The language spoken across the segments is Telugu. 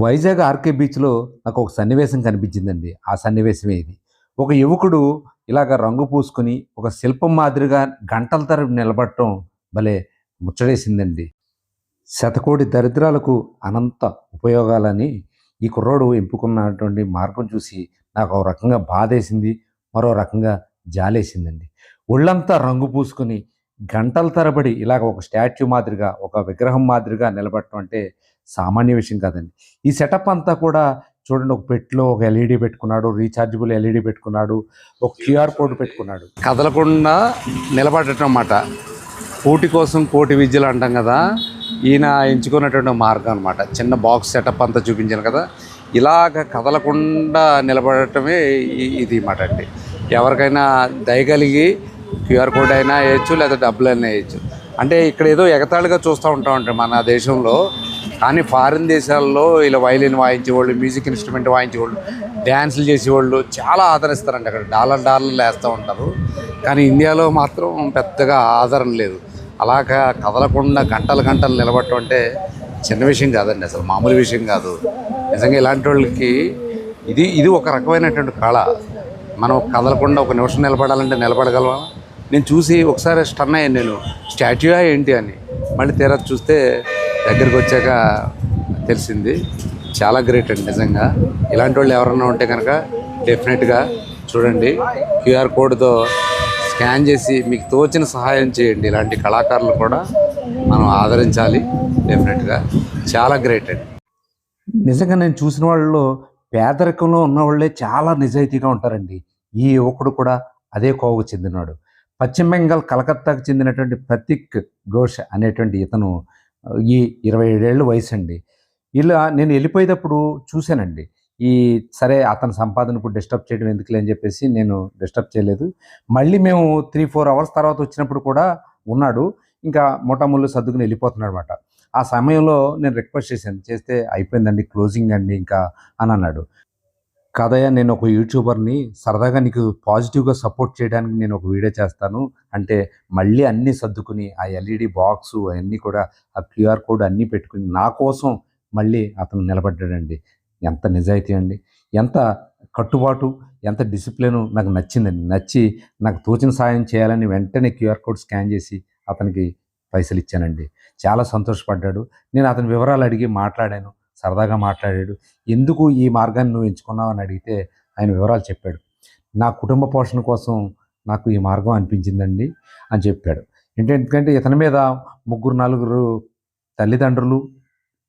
వైజాగ్ ఆర్కే బీచ్లో నాకు ఒక సన్నివేశం కనిపించిందండి. ఆ సన్నివేశమే ఇది. ఒక యువకుడు ఇలాగ రంగు పూసుకుని ఒక శిల్పం మాదిరిగా గంటల తరపు నిలబడటం భలే ముచ్చడేసిందండి శతకోటి దరిద్రాలకు అనంత ఉపయోగాలని ఈ కుర్రోడు ఎంపుకున్నటువంటి మార్గం చూసి నాకు ఒక రకంగా బాధేసింది. మరో రకంగా జాలేసిందండి. ఒళ్ళంతా రంగు పూసుకొని గంటల తరబడి ఇలాగ ఒక స్టాచ్యూ మాదిరిగా ఒక విగ్రహం మాదిరిగా నిలబడటం అంటే సామాన్య విషయం కాదండి. ఈ సెటప్ అంతా కూడా చూడండి ఒక పెట్లో ఒక ఎల్ఈడి పెట్టుకున్నాడు రీఛార్జబుల్ ఎల్ఈడి పెట్టుకున్నాడు ఒక క్యూఆర్ కోడ్ పెట్టుకున్నాడు. కదలకుండా నిలబడటం అన్నమాట. కోటి కోసం కోటి విద్యలు అంటాం కదా ఈయన ఎంచుకున్నటువంటి మార్గం అనమాట చిన్న బాక్స్ సెటప్ అంతా చూపించాను కదా ఇలాగ కదలకుండా నిలబడటమే ఇది మాట అండి. ఎవరికైనా దయగలిగి క్యూఆర్ కోడ్ అయినా వేయచ్చు లేదా డబ్బులు అయినా వేయచ్చు. అంటే ఇక్కడ ఏదో ఎగతాళిగా చూస్తూ ఉంటాం అంటే మన దేశంలో. కానీ ఫారిన్ దేశాల్లో ఇలా వైలిన్ వాయించేవాళ్ళు మ్యూజిక్ ఇన్స్ట్రుమెంట్ వాయించేవాళ్ళు డ్యాన్సులు చేసేవాళ్ళు చాలా ఆదరిస్తారండి అక్కడ. డాలర్ డాలర్లు వేస్తూ ఉంటారు. కానీ ఇండియాలో మాత్రం పెద్దగా ఆదరణ లేదు. అలాగా కదలకుండా గంటలు గంటలు నిలబడటం అంటే చిన్న విషయం కాదండి అసలు మామూలు విషయం కాదు. నిజంగా ఇలాంటి వాళ్ళకి ఇది ఇది ఒక రకమైనటువంటి కళ. మనం కదలకుండా ఒక నిమిషం నిలబడాలంటే నిలబడగలమా? నేను చూసి ఒకసారి స్టన్ అయ్యాను నేను. స్టాచ్యూయా ఏంటి అని. మళ్ళీ తీరా చూస్తే దగ్గరికి వచ్చాక తెలిసింది. చాలా గ్రేట్ అండి నిజంగా. ఇలాంటి వాళ్ళు ఎవరన్నా ఉంటే కనుక డెఫినెట్గా చూడండి. క్యూఆర్ కోడ్తో స్కాన్ చేసి మీకు తోచిన సహాయం చేయండి. ఇలాంటి కళాకారులు కూడా మనం ఆదరించాలి. డెఫినెట్గా చాలా గ్రేట్ అండి. నిజంగా నేను చూసిన వాళ్ళు పేదరికంలో ఉన్న వాళ్ళే చాలా నిజాయితీగా ఉంటారండి. ఈ యువకుడు కూడా అదే కోవకు చెందినాడు పశ్చిమ బెంగాల్ కలకత్తాకు చెందినటువంటి ప్రతీక్ ఘోష్ అనేటువంటి ఇతను ఈ ఇరవై ఏడేళ్ళు వయసు అండి ఇలా నేను వెళ్ళిపోయేటప్పుడు చూశానండి. ఈ సరే అతని సంపాదనకు డిస్టర్బ్ చేయడం ఎందుకులే అని చెప్పేసి నేను డిస్టర్బ్ చేయలేదు. మళ్ళీ మేము త్రీ ఫోర్ అవర్స్ తర్వాత వచ్చినప్పుడు కూడా ఉన్నాడు. ఇంకా మొట్టమొదలు సర్దుకుని వెళ్ళిపోతున్నాడు అనమాట ఆ సమయంలో నేను రిక్వెస్ట్ చేశాను చేస్తే అయిపోయిందండి క్లోజింగ్ అండి ఇంకా అని అన్నాడు. కాదయ్య నేను ఒక యూట్యూబర్ని. సరదాగా నీకు పాజిటివ్గా సపోర్ట్ చేయడానికి నేను ఒక వీడియో చేస్తాను. అంటే మళ్ళీ అన్నీ సర్దుకుని ఆ ఎల్ఈడి బాక్స్ అవన్నీ కూడా ఆ క్యూఆర్ కోడ్ అన్నీ పెట్టుకుని నా కోసం మళ్ళీ అతను నిలబడ్డాడండి. ఎంత నిజాయితీ అండి. ఎంత కట్టుబాటు ఎంత డిసిప్లిన్ నాకు నచ్చిందండి. నచ్చి నాకు తోచిన సాయం చేయాలని వెంటనే క్యూఆర్ కోడ్ స్కాన్ చేసి అతనికి పైసలు ఇచ్చానండి చాలా సంతోషపడ్డాడు. నేను అతని వివరాలు అడిగి మాట్లాడాను. సరదాగా మాట్లాడాడు. ఎందుకు ఈ మార్గాన్ని నువ్వు ఎంచుకున్నావు? అని అడిగితే ఆయన వివరాలు చెప్పాడు. నా కుటుంబ పోషణ కోసం నాకు ఈ మార్గం అనిపించిందండి అని చెప్పాడు. ఎందుకంటే ఇతని మీద ముగ్గురు నలుగురు తల్లిదండ్రులు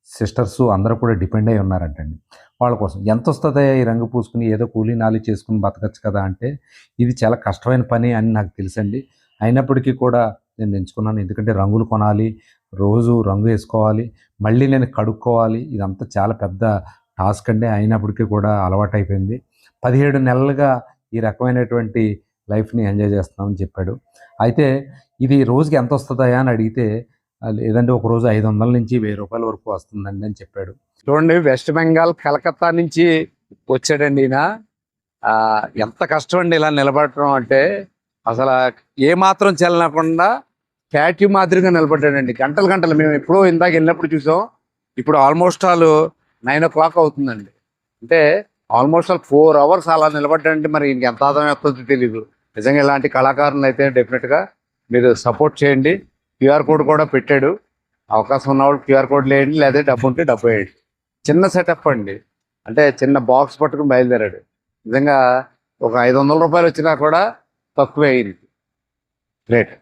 సిస్టర్స్ అందరూ కూడా డిపెండ్ అయి ఉన్నారంటండి. వాళ్ళ కోసం ఎంత వస్తుందా ఈ రంగు పూసుకుని ఏదో కూలీ నాలి చేసుకుని బతకచ్చు కదా అంటే ఇది చాలా కష్టమైన పని అని నాకు తెలుసండి. అయినప్పటికీ కూడా నేను ఎంచుకున్నాను. ఎందుకంటే రంగులు కొనాలి రోజు రంగు వేసుకోవాలి మళ్ళీ నేను కడుక్కోవాలి. ఇదంతా చాలా పెద్ద టాస్క్ అండి. అయినప్పటికీ కూడా అలవాటైపోయింది. పదిహేడు నెలలుగా ఈ రకమైనటువంటి లైఫ్ని ఎంజాయ్ చేస్తున్నామని చెప్పాడు. అయితే ఇది రోజుకి ఎంత వస్తుందా అని అడిగితే లేదంటే ఒక రోజు ఐదు వందల నుంచి వెయ్యి రూపాయల వరకు వస్తుందండి అని చెప్పాడు. చూడండి వెస్ట్ బెంగాల్ కలకత్తా నుంచి వచ్చాడండి ఈయన. ఎంత కష్టం అండి ఇలా నిలబడటం అంటే అసలు ఏ మాత్రం చెల్లనకుండా స్టాట్యూ మాదిరిగా నిలబడ్డాడండి. గంటలు గంటలు మేము ఎప్పుడో ఇందాక వెళ్ళినప్పుడు చూసాం. ఇప్పుడు almost all nine o'clock అవుతుందండి. అంటే ఆల్మోస్ట్ ఆల్ ఫోర్ అవర్స్ అలా నిలబడ్డాడంటే మరి ఇంక ఎంత ఆదాయం వస్తుందో తెలియదు నిజంగా ఇలాంటి కళాకారులు అయితే డెఫినెట్గా మీరు సపోర్ట్ చేయండి. క్యూఆర్ కోడ్ కూడా పెట్టాడు. అవకాశం ఉన్నవాళ్ళు క్యూఆర్ కోడ్ లేయండి. లేదా డబ్బు ఉంటే డబ్బు వేయండి. చిన్న సెటప్ అండి. అంటే చిన్న బాక్స్ పట్టుకుని బయలుదేరాడు. నిజంగా ఒక ఐదు వందల రూపాయలు వచ్చినా కూడా తక్కువే అయింది. గ్రేట్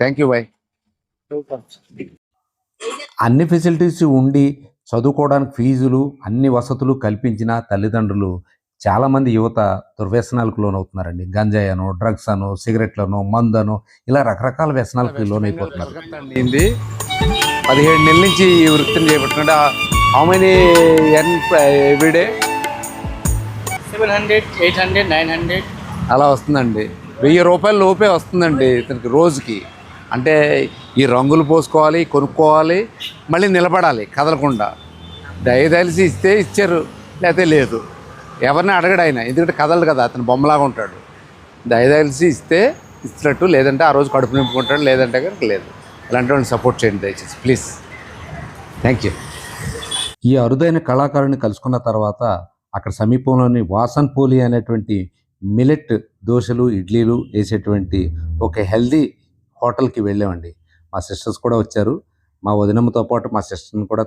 థ్యాంక్ యూ బై అన్ని ఫెసిలిటీస్ ఉండి చదువుకోవడానికి ఫీజులు అన్ని వసతులు కల్పించిన తల్లిదండ్రులు చాలామంది యువత దుర్వ్యసనాలకు లోనవుతున్నారండి. గంజాయి అను డ్రగ్స్ అను సిగరెట్లను మందను ఇలా రకరకాల వ్యసనాలకు లోనైపోతున్నారు. పదిహేడు నెలల నుంచి ఈ వృత్తిని చేపట్టుకుంటే how many and everyday seven hundred eight hundred nine hundred అలా వస్తుందండి. వెయ్యి రూపాయల లోపే వస్తుందండి ఇతనికి రోజుకి. అంటే ఈ రంగులు పోసుకోవాలి కొనుక్కోవాలి మళ్ళీ నిలబడాలి కదలకుండా. దయదలిసి ఇస్తే ఇచ్చారు లేకపోతే లేదు. ఎవరిని అడగడు ఆయన ఎందుకంటే కదలడు కదా అతను బొమ్మలాగా ఉంటాడు. దయదలిసి ఇస్తే ఇచ్చినట్టు లేదంటే ఆ రోజు కడుపు నింపుకుంటాడు లేదంటే కనుక లేదు. ఇలాంటి వాళ్ళని సపోర్ట్ చేయండి దయచేసి ప్లీజ్. థ్యాంక్ యూ ఈ అరుదైన కళాకారుని కలుసుకున్న తర్వాత అక్కడ సమీపంలోని వాసన్పూలి అనేటువంటి మిలెట్ దోశలు ఇడ్లీలు వేసేటువంటి ఒక హెల్దీ హోటల్కి వెళ్ళామండి. మా సిస్టర్స్ కూడా వచ్చారు. మా వదినమ్మతో పాటు మా సిస్టర్ని కూడా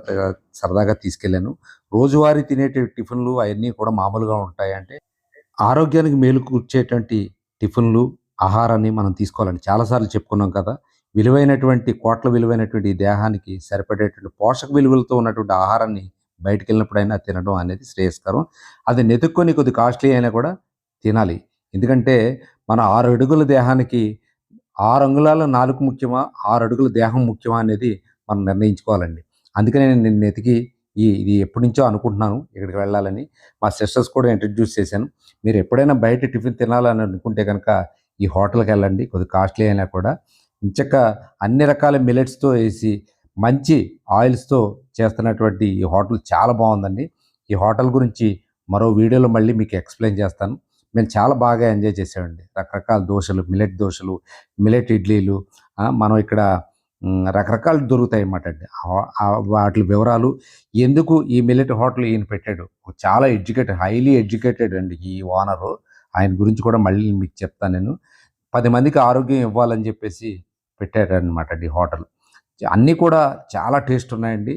సరదాగా తీసుకెళ్ళాను. రోజువారీ తినే టిఫిన్లు అవన్నీ కూడా మామూలుగా ఉంటాయి అంటే ఆరోగ్యానికి మేలు కూర్చేటువంటి టిఫిన్లు ఆహారాన్ని మనం తీసుకోవాలండి. చాలాసార్లు చెప్పుకున్నాం కదా విలువైనటువంటి కోట్ల విలువైనటువంటి దేహానికి సరిపడేటువంటి పోషక విలువలతో ఉన్నటువంటి ఆహారాన్ని బయటికి వెళ్ళినప్పుడైనా తినడం అనేది శ్రేయస్కరం. అది నెతుక్కొని కొద్ది కాస్ట్లీ అయినా కూడా తినాలి. ఎందుకంటే మన ఆరు అడుగుల దేహానికి ఆరు అంగుళాల నాలుగు ముఖ్యమా ఆరు అడుగుల దేహం ముఖ్యమా అనేది మనం నిర్ణయించుకోవాలండి. అందుకనే నేను నిన్న ఎతికి ఈ ఇది ఎప్పటి నుంచో అనుకుంటున్నాను ఇక్కడికి వెళ్ళాలని. మా సిస్టర్స్ కూడా ఇంట్రడ్యూస్ చేశాను. మీరు ఎప్పుడైనా బయట టిఫిన్ తినాలని అనుకుంటే కనుక ఈ హోటల్కి వెళ్ళండి కొద్ది కాస్ట్లీ అయినా కూడా. ఇంచక్క అన్ని రకాల మిలెట్స్తో వేసి మంచి ఆయిల్స్తో చేస్తున్నటువంటి ఈ హోటల్ చాలా బాగుందండి. ఈ హోటల్ గురించి మరో వీడియోలో మళ్ళీ మీకు ఎక్స్ప్లెయిన్ చేస్తాను. మేము చాలా బాగా ఎంజాయ్ చేసామండి రకరకాల దోశలు మిలెట్ దోశలు మిలెట్ ఇడ్లీలు మనం ఇక్కడ రకరకాలు దొరుకుతాయి అన్నమాట అండి వాటి వివరాలు ఎందుకు ఈ మిలెట్ హోటల్ ఈయన పెట్టాడు? చాలా ఎడ్యుకేటెడ్ హైలీ ఎడ్యుకేటెడ్ అండి ఈ ఓనరు. ఆయన గురించి కూడా మళ్ళీ మీకు చెప్తాను నేను. పది మందికి ఆరోగ్యం ఇవ్వాలని చెప్పేసి పెట్టాడనమాట అండి హోటల్. అన్నీ కూడా చాలా టేస్ట్ ఉన్నాయండి.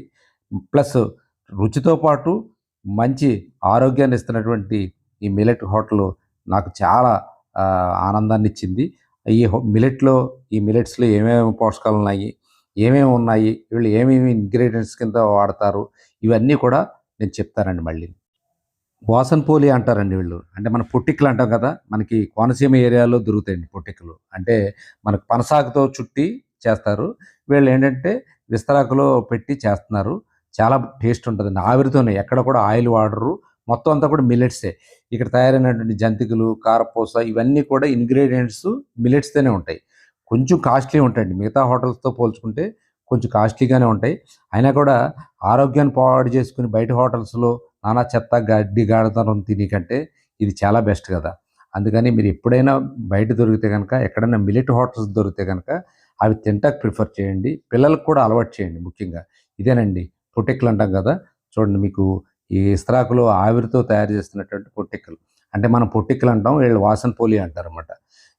ప్లస్ రుచితో పాటు మంచి ఆరోగ్యాన్ని ఇస్తున్నటువంటి ఈ మిలెట్ హోటల్ నాకు చాలా ఆనందాన్ని ఇచ్చింది ఈ మిలెట్లో ఈ మిలెట్స్లో ఏమేమి పోషకాలు ఉన్నాయి ఏమేమి ఉన్నాయి వీళ్ళు ఏమేమి ఇంగ్రీడియంట్స్ కింద వాడతారు ఇవన్నీ కూడా నేను చెప్తానండి మళ్ళీ. వాసన్ పోలి అంటారండి వీళ్ళు. అంటే మన పొట్టిక్కలు అంటాం కదా మనకి కోనసీమ ఏరియాలో దొరుకుతాయండి పొట్టిక్కలు అంటే మనకు పనసాకుతో చుట్టి చేస్తారు. వీళ్ళు ఏంటంటే విస్తరాకులో పెట్టి చేస్తున్నారు. చాలా టేస్ట్ ఉంటుందండి. ఆవిరితోనే ఎక్కడ కూడా ఆయిల్ వాడరు మొత్తం అంతా కూడా మిల్లెట్సే ఇక్కడ తయారైనటువంటి జంతికలు కారపూస ఇవన్నీ కూడా ఇంగ్రీడియంట్స్ మిల్లెట్స్తోనే ఉంటాయి. కొంచెం కాస్ట్లీ ఉంటాయండి. మిగతా హోటల్స్తో పోల్చుకుంటే కొంచెం కాస్ట్లీగానే ఉంటాయి. అయినా కూడా ఆరోగ్యాన్ని పాడు చేసుకుని బయట హోటల్స్లో నానా చెత్త గడ్డి గాడతనం తిని కంటే ఇది చాలా బెస్ట్ కదా. అందుకని మీరు ఎప్పుడైనా బయట దొరికితే కనుక ఎక్కడైనా మిలిట్ హోటల్స్ దొరికితే కనుక అవి తింటాక ప్రిఫర్ చేయండి. పిల్లలకు కూడా అలవాటు చేయండి ముఖ్యంగా. ఇదేనండి. పొటెక్లు అంటాం కదా. చూడండి మీకు ఈ ఇస్త్రాకులు ఆవిరితో తయారు చేస్తున్నటువంటి పొట్టిక్కలు అంటే మనం పొట్టిక్కలు అంటాం వీళ్ళు వాసన పోలి అంటారు అనమాట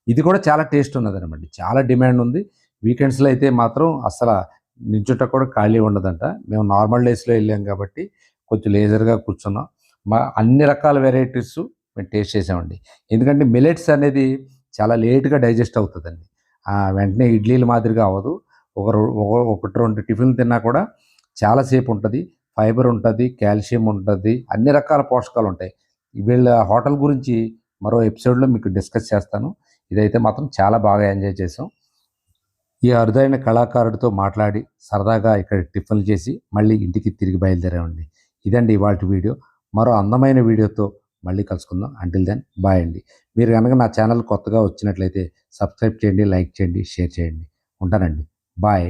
ఇది కూడా చాలా టేస్ట్ ఉన్నది అనమాట చాలా డిమాండ్ ఉంది. వీకెండ్స్లో అయితే మాత్రం అసలు నించుట కూడా ఖాళీ ఉండదంట. మేము నార్మల్ డేస్లో వెళ్ళాం కాబట్టి కొంచెం లేజర్గా కూర్చున్నాం. మా అన్ని రకాల వెరైటీస్ మేము టేస్ట్ చేసామండి. ఎందుకంటే మిలెట్స్ అనేది చాలా లేట్గా డైజెస్ట్ అవుతుందండి. వెంటనే ఇడ్లీలు మాదిరిగా అవ్వదు. ఒక- ఒకటి రెండు టిఫిన్లు తిన్నా కూడా చాలాసేపు ఉంటుంది. ఫైబర్ ఉంటుంది కాల్షియం ఉంటుంది అన్ని రకాల పోషకాలు ఉంటాయి వీళ్ళ హోటల్ గురించి మరో ఎపిసోడ్లో మీకు డిస్కస్ చేస్తాను. ఇదైతే మాత్రం చాలా బాగా ఎంజాయ్ చేసాం ఈ అరుదైన కళాకారుడితో మాట్లాడి సరదాగా ఇక్కడ టిఫిన్లు చేసి మళ్ళీ ఇంటికి తిరిగి బయలుదేరామండి. ఇదండి ఇవాళ వీడియో. మరో అందమైన వీడియోతో మళ్ళీ కలుసుకుందాం. అంటిల్ దెన్ బాయ్ అండి. మీరు కనుక నా ఛానల్ కొత్తగా వచ్చినట్లయితే సబ్స్క్రైబ్ చేయండి లైక్ చేయండి షేర్ చేయండి. ఉంటానండి. బాయ్